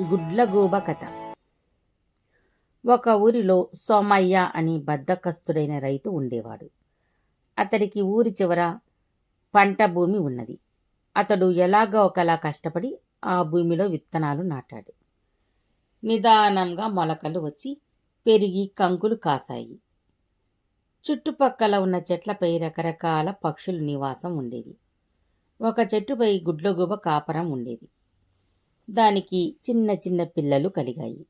గుడ్లగూబ కథ. ఒక ఊరిలో సోమయ్య అని బద్దకస్తుడైన రైతు ఉండేవాడు. అతడికి ఊరి చివర పంట భూమి ఉన్నది. అతడు ఎలాగో ఒకలా కష్టపడి ఆ భూమిలో విత్తనాలు నాటాడు. నిదానంగా మొలకలు వచ్చి పెరిగి కంకులు కాసాయి చుట్టుపక్కల ఉన్న చెట్లపై రకరకాల పక్షుల నివాసం ఉండేవి ఒక చెట్టుపై గుడ్లగూబ కాపరం ఉండేది. దానికి చిన్న చిన్న పిల్లలు కలిగాయి.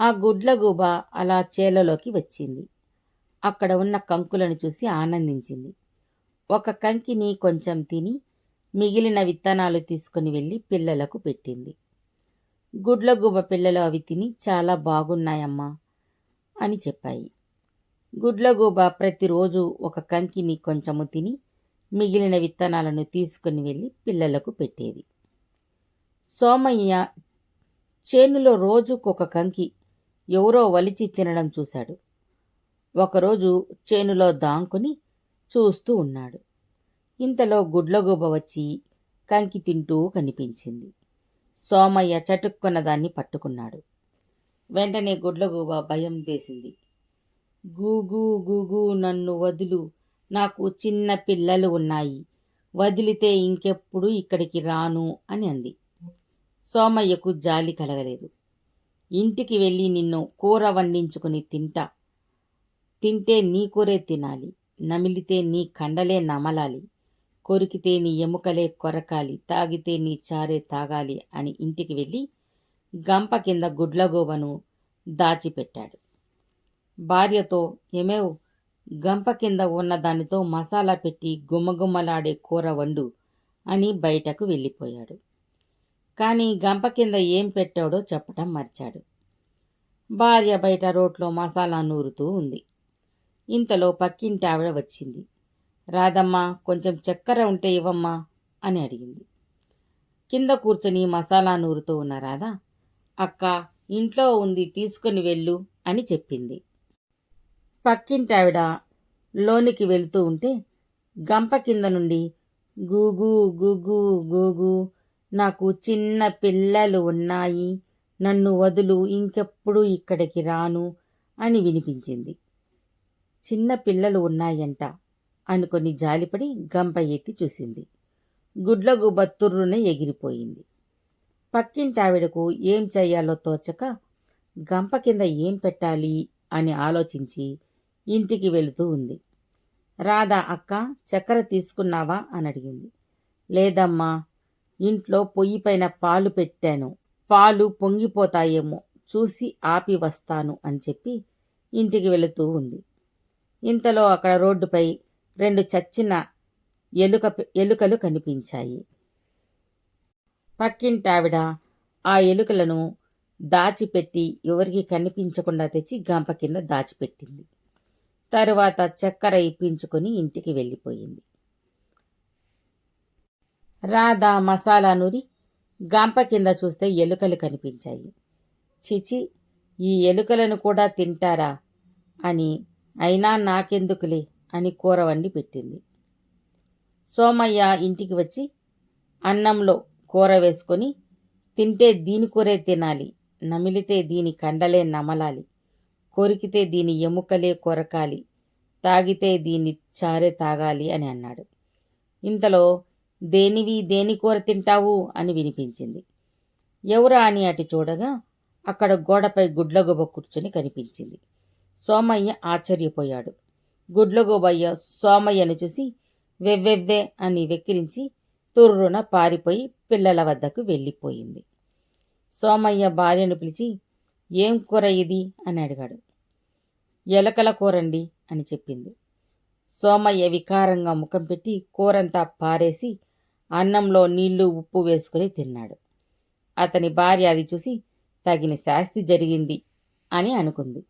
ఆ గుడ్లగూబ అలా చేలలోకి వచ్చింది. అక్కడ ఉన్న కంకులను చూసి ఆనందించింది. ఒక కంకిని కొంచెం తిని మిగిలిన విత్తనాలు తీసుకుని వెళ్ళి పిల్లలకు పెట్టింది. గుడ్లగూబ పిల్లలు అవి తిని చాలా బాగున్నాయమ్మా అని చెప్పాయి. గుడ్లగూబ ప్రతిరోజు ఒక కంకిని కొంచెము తిని మిగిలిన విత్తనాలను తీసుకుని వెళ్ళి పిల్లలకు పెట్టేది. సోమయ్య చేనులో రోజుకొక కంకి ఎవరో వలిచి తినడం చూశాడు. ఒకరోజు చేనులో దాంకుని చూస్తూ ఉన్నాడు. ఇంతలో గుడ్లగూబ వచ్చి కంకి తింటూ కనిపించింది. సోమయ్య చటుక్కున్న దాన్ని పట్టుకున్నాడు. వెంటనే గుడ్లగూబ భయం వేసింది. గూగు గూగు నన్ను వదులు నాకు చిన్న పిల్లలు ఉన్నాయి వదిలితే ఇంకెప్పుడు ఇక్కడికి రాను అని అంది. సోమయ్యకు జాలి కలగలేదు. ఇంటికి వెళ్ళి నిన్ను కూర వండించుకుని తింటా. తింటే నీ కూరే తినాలి. నమిలితే నీ కండలే నమలాలి. కొరికితే నీ ఎముకలే కొరకాలి. తాగితే నీ చారే తాగాలి అని ఇంటికి వెళ్ళి గంప కింద గుడ్లగోబను దాచిపెట్టాడు. భార్యతో ఏమేవ్? గంప కింద ఉన్న దానితో మసాలా పెట్టి గుమ్మగుమ్మలాడే కూర వండు అని బయటకు వెళ్ళిపోయాడు. కానీ గంప కింద ఏం పెట్టాడో చెప్పటం మర్చాడు. భార్య బయట రోట్లో మసాలా నూరుతూ ఉంది. ఇంతలో పక్కింటి ఆవిడ వచ్చింది. రాదమ్మా కొంచెం చక్కెర ఉంటే ఇవ్వమ్మా అని అడిగింది. కింద కూర్చొని మసాలా నూరుతూ ఉన్న రాధా అక్క ఇంట్లో ఉంది తీసుకుని వెళ్ళు అని చెప్పింది. పక్కింటి ఆవిడ లోనికి వెళుతూ ఉంటే గంప కింద నుండి గూగు గూగు గూగు నాకు చిన్న పిల్లలు ఉన్నాయి. నన్ను వదులు ఇంకెప్పుడు ఇక్కడికి రాను అని వినిపించింది. చిన్న పిల్లలు ఉన్నాయంట అనుకొని జాలిపడి గంప ఎత్తి చూసింది. గుడ్లకు బత్తుర్రునే ఎగిరిపోయింది. పక్కింటావిడకు ఏం చెయ్యాలో తోచక గంప కింద ఏం పెట్టాలి అని ఆలోచించి ఇంటికి వెళుతూ ఉంది. రాధా అక్క చక్కెర తీసుకున్నావా? అని అడిగింది. లేదమ్మా ఇంట్లో పొయ్యి పైన పాలు పెట్టాను. పాలు పొంగిపోతాయేమో చూసి ఆపి వస్తాను అని చెప్పి ఇంటికి వెళుతూ ఉంది. ఇంతలో అక్కడ రోడ్డుపై రెండు చచ్చిన ఎలుక ఎలుకలు కనిపించాయి. పక్కింటావిడ ఆ ఎలుకలను దాచిపెట్టి ఎవరికి కనిపించకుండా తెచ్చి గంప కింద దాచిపెట్టింది. తరువాత చక్కెర ఇప్పించుకొని ఇంటికి వెళ్ళిపోయింది. రాధా మసాలా నూరి గంప కింద చూస్తే ఎలుకలు కనిపించాయి. చిచి ఈ ఎలుకలను కూడా తింటారా? అని అయినా నాకెందుకులే? అని కూర వండి పెట్టింది. సోమయ్య ఇంటికి వచ్చి అన్నంలో కూర వేసుకొని తింటే దీని కూరే తినాలి నమిలితే దీని కండలే నమలాలి కొరికితే దీని ఎముకలే కొరకాలి తాగితే దీన్ని చారే తాగాలి అని అన్నాడు. ఇంతలో దేనివి దేని కూర తింటావు? అని వినిపించింది. ఎవరా అని అటు చూడగా అక్కడ గోడపై గుడ్లగొబ్బ కూర్చొని కనిపించింది. సోమయ్య ఆశ్చర్యపోయాడు. గుడ్లగోబయ్య సోమయ్యను చూసి వెవ్వెవ్వే అని వెక్కిరించి తుర్రున పారిపోయి పిల్లల వద్దకు వెళ్ళిపోయింది. సోమయ్య భార్యను పిలిచి ఏం కూర ఇది? అని అడిగాడు. ఎలకల కూరండి అని చెప్పింది. సోమయ్య వికారంగా ముఖం పెట్టి కూరంతా పారేసి అన్నంలో నీళ్ళు ఉప్పు వేసుకుని తిన్నాడు. అతని భార్య అది చూసి తగిన శాస్తి జరిగింది అని అనుకుంది.